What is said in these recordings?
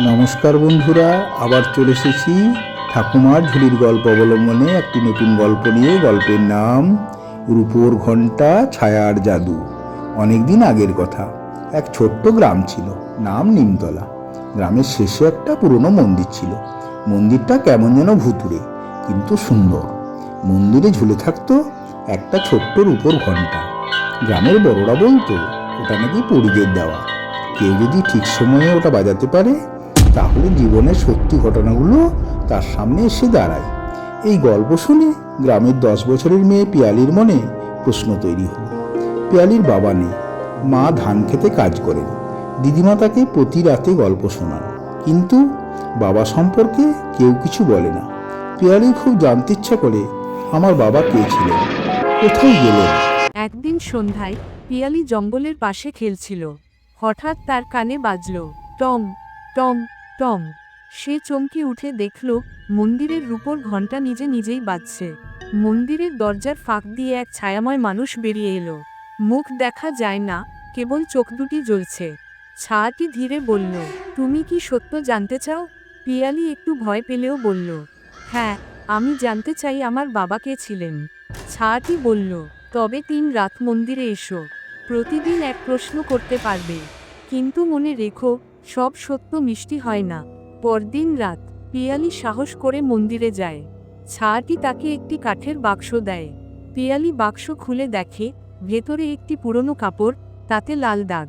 নমস্কার বন্ধুরা, আবার চলে এসেছি ঠাকুমার ঝুলির গল্প অবলম্বনে একটি নতুন গল্প নিয়ে। গল্পের নাম, রূপোর ঘণ্টা, ছায়ার জাদু। অনেকদিন আগের কথা। এক ছোট্ট গ্রাম ছিল, নাম নিমতলা। গ্রামের শেষে একটা পুরনো মন্দির ছিল। মন্দিরটা কেমন যেন ভুতুড়ে, কিন্তু সুন্দর। মন্দিরে ঝুলে থাকতো একটা ছোট্ট রূপোর ঘণ্টা। গ্রামের বড়রা বলতো, ওটা নাকি পরিদের দেওয়া কেউ যদি ঠিক সময়ে ওটা বাজাতে পারে তাহলে জীবনের সত্যি ঘটনাগুলো তার সামনে এসে দাঁড়ায়। এই গল্প শুনে গ্রামের দশ বছরের মেয়ে পিয়ালির মনে প্রশ্ন তৈরি হলো। পিয়ালির বাবা নেই, মা ধান খেতে কাজ করেন। দিদিমা তাকে প্রতি রাতে গল্প শোনান। কিন্তু বাবা সম্পর্কে কেউ কিছু বলে না। পিয়ালি খুব জানতে ইচ্ছা করে, আমার বাবা কে ছিলেন? কোথায় গেলেন? একদিন সন্ধ্যায় পিয়ালি জঙ্গলের পাশে খেলছিল। হঠাৎ তার কানে বাজল টম টম টম সে চমকে উঠে দেখল, মন্দিরের রূপর ঘণ্টা নিজে নিজেই বাজছে। মন্দিরের দরজার ফাঁক দিয়ে এক ছায়াময় মানুষ বেরিয়ে এলো। মুখ দেখা যায় না, কেবল চোখ দুটি জ্বলছে। ছায়াটি ধীরে বলল, তুমি কি সত্য জানতে চাও? পিয়ালি একটু ভয় পেলেও বলল হ্যাঁ আমি জানতে চাই আমার বাবা কে ছিলেন। ছায়াটি বলল, তবে তিন রাত মন্দিরে এসো। প্রতিদিন এক প্রশ্ন করতে পারবে। কিন্তু মনে রেখো সব সত্য মিষ্টি হয় না। পরদিন রাত পিয়ালি সাহস করে মন্দিরে যায়। ছায়াটি তাকে একটি কাঠের বাক্স দেয়। পিয়ালি বাক্স খুলে দেখে, ভেতরে একটি পুরনো কাপড়, তাতে লাল দাগ।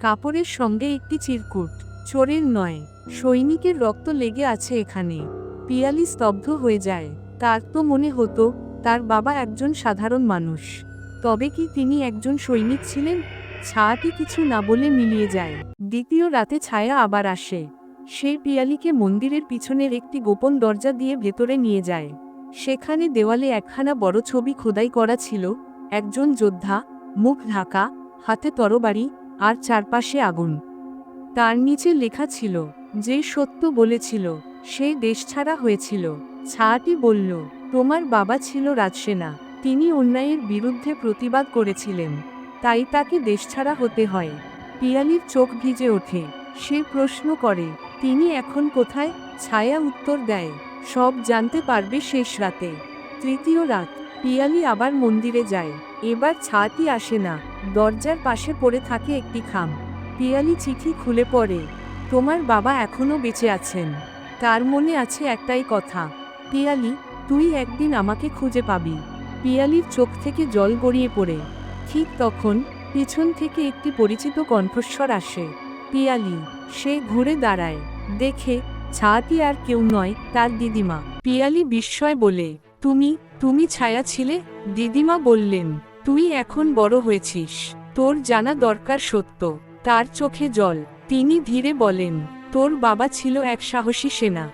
কাপড়ের সঙ্গে একটি চিরকুট, চোরের নয়, সৈনিকের রক্ত লেগে আছে এখানে। পিয়ালি স্তব্ধ হয়ে যায়। তার তো মনে হতো, তার বাবা একজন সাধারণ মানুষ। তবে কি তিনি একজন সৈনিক ছিলেন? ছায়াটি কিছু না বলে মিলিয়ে যায়। দ্বিতীয় রাতে ছায়া আবার আসে। সে পিয়ালিকে মন্দিরের পিছনের একটি গোপন দরজা দিয়ে ভেতরে নিয়ে যায়। সেখানে দেওয়ালে একখানা বড় ছবি খোদাই করা ছিল, একজন যোদ্ধা, মুখ ঢাকা, হাতে তরবারি, আর চারপাশে আগুন। তার নিচে লেখা ছিল, যে সত্য বলেছিল, সে দেশছাড়া হয়েছিল। ছায়াটি বলল, তোমার বাবা ছিল রাজসেনা, তিনি অন্যায়ের বিরুদ্ধে প্রতিবাদ করেছিলেন। তাই তাকে দেশছাড়া হতে হয়। পিয়ালির চোখ ভিজে ওঠে। সে প্রশ্ন করে, তিনি এখন কোথায়? ছায়া উত্তর দেয়, সব জানতে পারবে শেষ রাতে। তৃতীয় রাত পিয়ালি আবার মন্দিরে যায়। এবার ছায়াটি আসে না, দরজার পাশে পড়ে থাকে একটি খাম। পিয়ালি চিঠি খুলে পড়ে, তোমার বাবা এখনও বেঁচে আছেন। তার মনে আছে একটাই কথা পিয়ালি তুই একদিন আমাকে খুঁজে পাবি। পিয়ালির চোখ থেকে জল গড়িয়ে পড়ে। ঠিক তখন পিছন থেকে একটি পরিচিত কণ্ঠস্বর আসে। পিয়ালি, সে ঘুরে দাঁড়ায়, দেখে ছায়াটি আর কেউ নয় তার দিদিমা। পিয়ালি বিস্ময় বলে, তুমি তুমি ছায়া ছিলে? দিদিমা বললেন, তুই এখন বড় হয়েছিস, তোর জানা দরকার সত্য, তার চোখে জল। তিনি ধীরে বলেন, তোর বাবা ছিল এক সাহসী সেনা,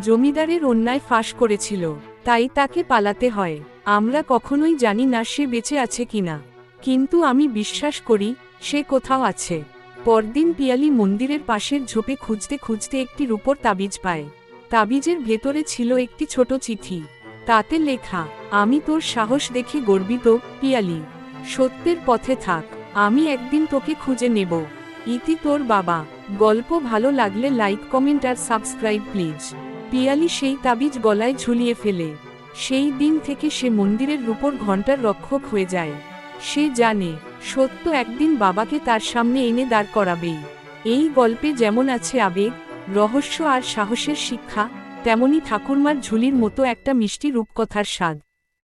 জমিদারের অন্যায় ফাঁস করেছিল, তাই তাকে পালাতে হয়, আমরা কখনোই জানি না সে বেঁচে আছে কিনা। কিন্তু আমি বিশ্বাস করি, সে কোথাও আছে। পরদিন পিয়ালি মন্দিরের পাশের ঝোপে খুঁজতে খুঁজতে একটি রূপর তাবিজ পায়। তাবিজের ভেতরে ছিল একটি ছোট চিঠি। তাতে লেখা, আমি তোর সাহস দেখে গর্বিত, পিয়ালি। সত্যের পথে থাক, আমি একদিন তোকে খুঁজে নেব। ইতি তোর বাবা। গল্প ভালো লাগলে লাইক, কমেন্ট আর সাবস্ক্রাইব প্লিজ। পিয়ালি সেই তাবিজ গলায় ঝুলিয়ে ফেলে। সেই দিন থেকে সে মন্দিরের রূপর ঘণ্টার রক্ষক হয়ে যায়। সে জানে, সত্য একদিন বাবাকে তার সামনে এনে দাঁড় করাবেই। এই গল্পে যেমন আছে আবেগ, রহস্য আর সাহসের শিক্ষা, তেমনি ঠাকুরমার ঝুলির মতো একটা মিষ্টি রূপকথার স্বাদ।